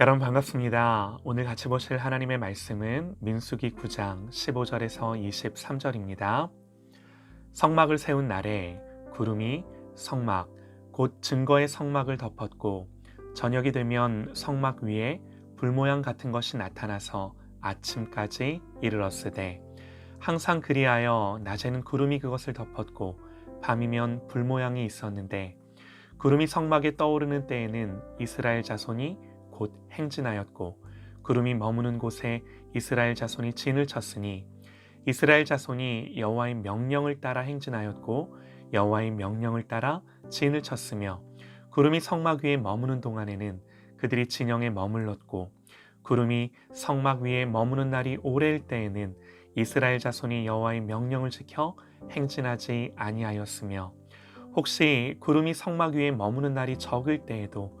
여러분 반갑습니다. 오늘 같이 보실 하나님의 말씀은 민수기 9장 15절에서 23절입니다. 성막을 세운 날에 구름이 성막 곧 증거의 성막을 덮었고 저녁이 되면 성막 위에 불 모양 같은 것이 나타나서 아침까지 이르렀으되 항상 그리하여 낮에는 구름이 그것을 덮었고 밤이면 불 모양이 있었는데 구름이 성막에 떠오르는 때에는 이스라엘 자손이 곧 행진하였고 구름이 머무는 곳에 이스라엘 자손이 진을 쳤으니 이스라엘 자손이 여호와의 명령을 따라 행진하였고 여호와의 명령을 따라 진을 쳤으며 구름이 성막 위에 머무는 동안에는 그들이 진영에 머물렀고 구름이 성막 위에 머무는 날이 오래일 때에는 이스라엘 자손이 여호와의 명령을 지켜 행진하지 아니하였으며 혹시 구름이 성막 위에 머무는 날이 적을 때에도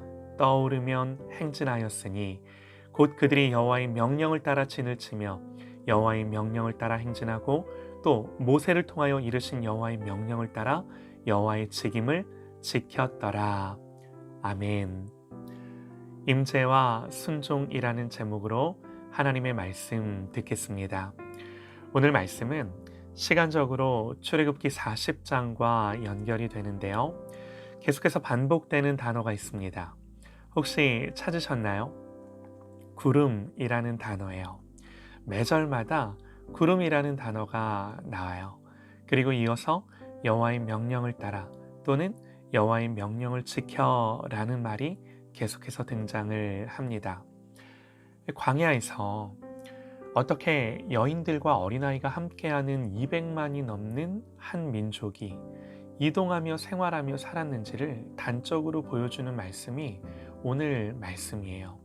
떠오르면 행진하였으니 곧 그들이 여호와의 명령을 따라 진을 치며 여호와의 명령을 따라 행진하고 또 모세를 통하여 이르신 여호와의 명령을 따라 여호와의 책임을 지켰더라. 아멘. 임재와 순종이라는 제목으로 하나님의 말씀 듣겠습니다. 오늘 말씀은 시간적으로 출애굽기 40장과 연결이 되는데요. 계속해서 반복되는 단어가 있습니다. 혹시 찾으셨나요? 구름이라는 단어예요. 매절마다 구름이라는 단어가 나와요. 그리고 이어서 여호와의 명령을 따라 또는 여호와의 명령을 지켜라는 말이 계속해서 등장을 합니다. 광야에서 어떻게 여인들과 어린아이가 함께하는 200만이 넘는 한 민족이 이동하며 생활하며 살았는지를 단적으로 보여주는 말씀이 오늘 말씀이에요.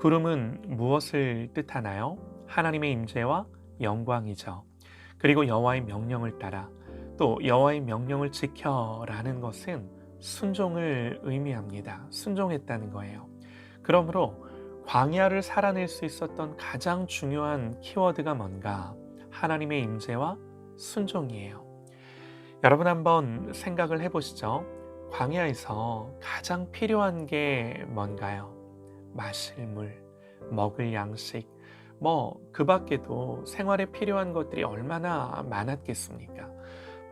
구름은 무엇을 뜻하나요? 하나님의 임재와 영광이죠. 그리고 여호와의 명령을 따라 또 여호와의 명령을 지켜라는 것은 순종을 의미합니다. 순종했다는 거예요. 그러므로 광야를 살아낼 수 있었던 가장 중요한 키워드가 뭔가? 하나님의 임재와 순종이에요. 여러분 한번 생각을 해보시죠. 광야에서 가장 필요한 게 뭔가요? 마실 물, 먹을 양식, 뭐 그 밖에도 생활에 필요한 것들이 얼마나 많았겠습니까?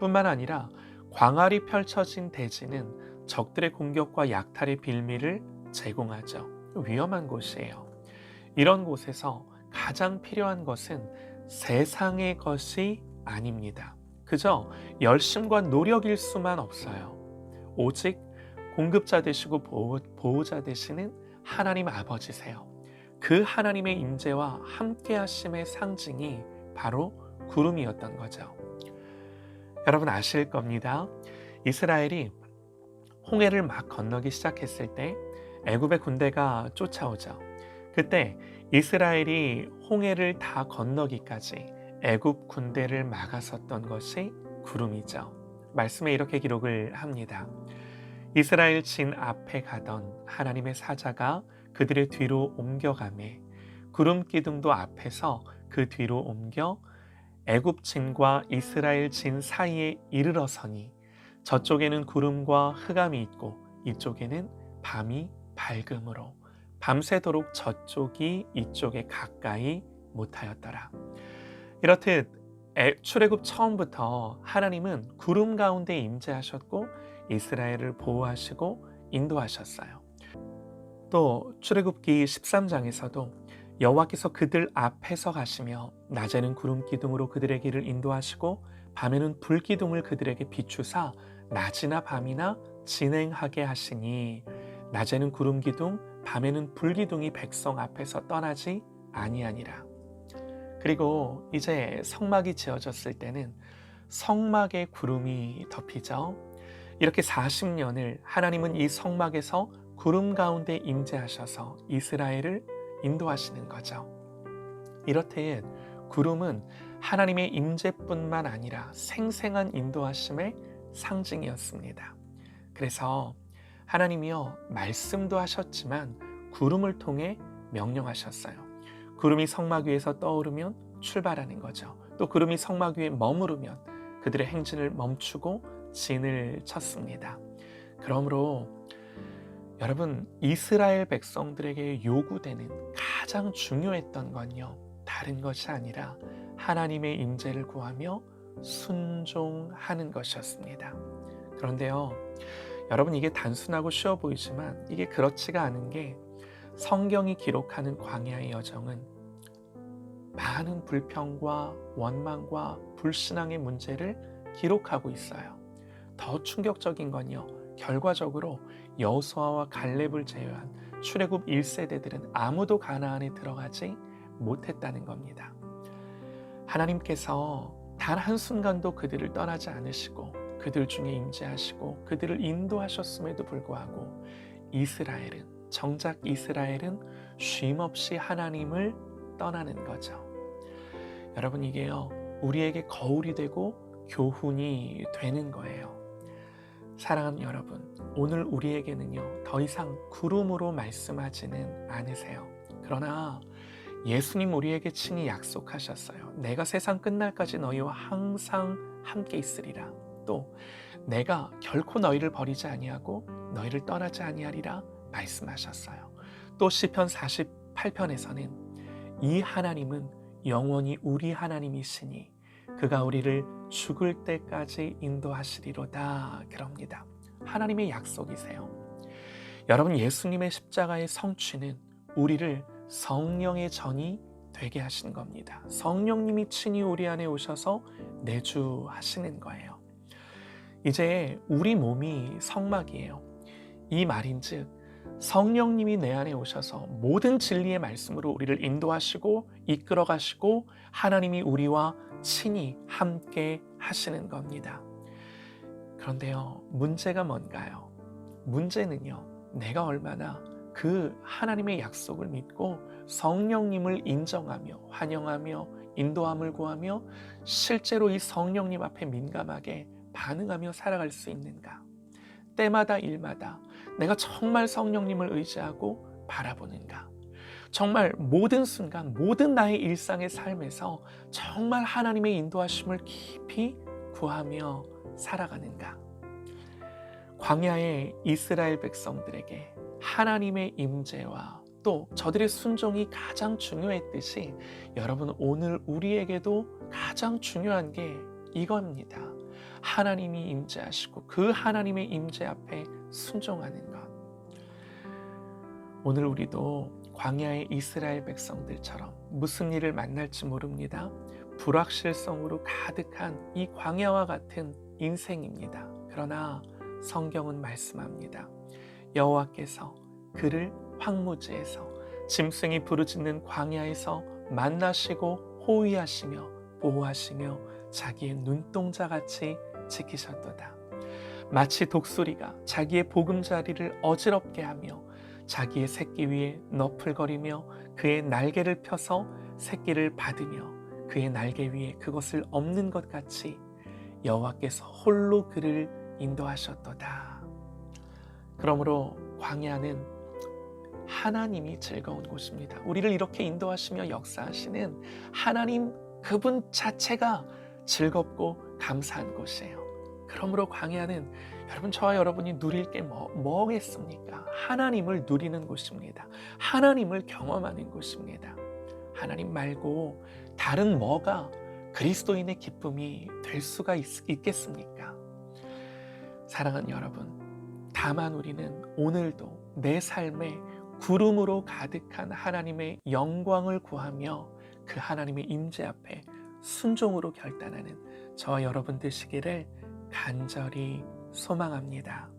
뿐만 아니라 광활이 펼쳐진 대지는 적들의 공격과 약탈의 빌미를 제공하죠. 위험한 곳이에요. 이런 곳에서 가장 필요한 것은 세상의 것이 아닙니다. 그저 열심과 노력일 수만 없어요. 오직 공급자 되시고 보호, 자 되시는 하나님 아버지세요. 그 하나님의 임재와 함께 하심의 상징이 바로 구름이었던 거죠. 여러분 아실 겁니다. 이스라엘이 홍해를 막 건너기 시작했을 때 애굽의 군대가 쫓아오죠. 그때 이스라엘이 홍해를 다 건너기까지 애굽 군대를 막았었던 것이 구름이죠. 말씀에 이렇게 기록을 합니다. 이스라엘 진 앞에 가던 하나님의 사자가 그들의 뒤로 옮겨가매 구름 기둥도 앞에서 그 뒤로 옮겨 애굽 진과 이스라엘 진 사이에 이르러서니 저쪽에는 구름과 흑암이 있고 이쪽에는 밤이 밝음으로 밤새도록 저쪽이 이쪽에 가까이 못하였더라. 이렇듯 출애굽 처음부터 하나님은 구름 가운데 임재하셨고 이스라엘을 보호하시고 인도하셨어요. 또 출애굽기 13장에서도 여호와께서 그들 앞에서 가시며 낮에는 구름 기둥으로 그들의 길을 인도하시고 밤에는 불 기둥을 그들에게 비추사 낮이나 밤이나 진행하게 하시니 낮에는 구름 기둥 밤에는 불 기둥이 백성 앞에서 떠나지 아니하니라. 그리고 이제 성막이 지어졌을 때는 성막에 구름이 덮이죠. 이렇게 40년을 하나님은 이 성막에서 구름 가운데 임재하셔서 이스라엘을 인도하시는 거죠. 이렇듯 구름은 하나님의 임재뿐만 아니라 생생한 인도하심의 상징이었습니다. 그래서 하나님이요 말씀도 하셨지만 구름을 통해 명령하셨어요. 구름이 성막 위에서 떠오르면 출발하는 거죠. 또 구름이 성막 위에 머무르면 그들의 행진을 멈추고 진을 쳤습니다. 그러므로 여러분 이스라엘 백성들에게 요구되는 가장 중요했던 건요 다른 것이 아니라 하나님의 임재를 구하며 순종하는 것이었습니다. 그런데요 여러분 이게 단순하고 쉬워 보이지만 이게 그렇지가 않은 게 성경이 기록하는 광야의 여정은 많은 불평과 원망과 불신앙의 문제를 기록하고 있어요. 더 충격적인 건요. 결과적으로 여호수아와 갈렙을 제외한 출애굽 1세대들은 아무도 가나안에 들어가지 못했다는 겁니다. 하나님께서 단 한순간도 그들을 떠나지 않으시고 그들 중에 임재하시고 그들을 인도하셨음에도 불구하고 이스라엘은 정작 이스라엘은 쉼없이 하나님을 떠나는 거죠. 여러분 이게요. 우리에게 거울이 되고 교훈이 되는 거예요. 사랑하는 여러분, 오늘 우리에게는요, 더 이상 구름으로 말씀하지는 않으세요. 그러나 예수님 우리에게 친히 약속하셨어요. 내가 세상 끝날까지 너희와 항상 함께 있으리라. 또 내가 결코 너희를 버리지 아니하고 너희를 떠나지 아니하리라 말씀하셨어요. 또 시편 48편에서는 이 하나님은 영원히 우리 하나님이시니 그가 우리를 죽을 때까지 인도하시리로다 그럽니다. 하나님의 약속이세요. 여러분 예수님의 십자가의 성취는 우리를 성령의 전이 되게 하신 겁니다. 성령님이 친히 우리 안에 오셔서 내주하시는 거예요. 이제 우리 몸이 성막이에요. 이 말인즉 성령님이 내 안에 오셔서 모든 진리의 말씀으로 우리를 인도하시고 이끌어 가시고 하나님이 우리와 친히 함께 하시는 겁니다. 그런데요, 문제가 뭔가요? 문제는요, 내가 얼마나 그 하나님의 약속을 믿고 성령님을 인정하며 환영하며 인도함을 구하며 실제로 이 성령님 앞에 민감하게 반응하며 살아갈 수 있는가? 때마다 일마다 내가 정말 성령님을 의지하고 바라보는가? 정말 모든 순간, 모든 나의 일상의 삶에서 정말 하나님의 인도하심을 깊이 구하며 살아가는가? 광야의 이스라엘 백성들에게 하나님의 임재와 또 저들의 순종이 가장 중요했듯이 여러분 오늘 우리에게도 가장 중요한 게 이겁니다. 하나님이 임재하시고 그 하나님의 임재 앞에 순종하는 것. 오늘 우리도 광야의 이스라엘 백성들처럼 무슨 일을 만날지 모릅니다. 불확실성으로 가득한 이 광야와 같은 인생입니다. 그러나 성경은 말씀합니다. 여호와께서 그를 황무지에서 짐승이 부르짖는 광야에서 만나시고 호위하시며 보호하시며 자기의 눈동자 같이 지키셨도다. 마치 독수리가 자기의 보금자리를 어지럽게 하며 자기의 새끼 위에 너풀거리며 그의 날개를 펴서 새끼를 받으며 그의 날개 위에 그것을 없는 것 같이 여호와께서 홀로 그를 인도하셨도다. 그러므로 광야는 하나님이 즐거운 곳입니다. 우리를 이렇게 인도하시며 역사하시는 하나님 그분 자체가 즐겁고 감사한 곳이에요. 그러므로 광야는 여러분 저와 여러분이 누릴 게 뭐, 뭐겠습니까? 하나님을 누리는 곳입니다. 하나님을 경험하는 곳입니다. 하나님 말고 다른 뭐가 그리스도인의 기쁨이 될 수가 있, 있겠습니까? 사랑하는 여러분, 다만 우리는 오늘도 내 삶에 구름으로 가득한 하나님의 영광을 구하며 그 하나님의 임재 앞에 순종으로 결단하는 저와 여러분 되시기를 간절히 소망합니다.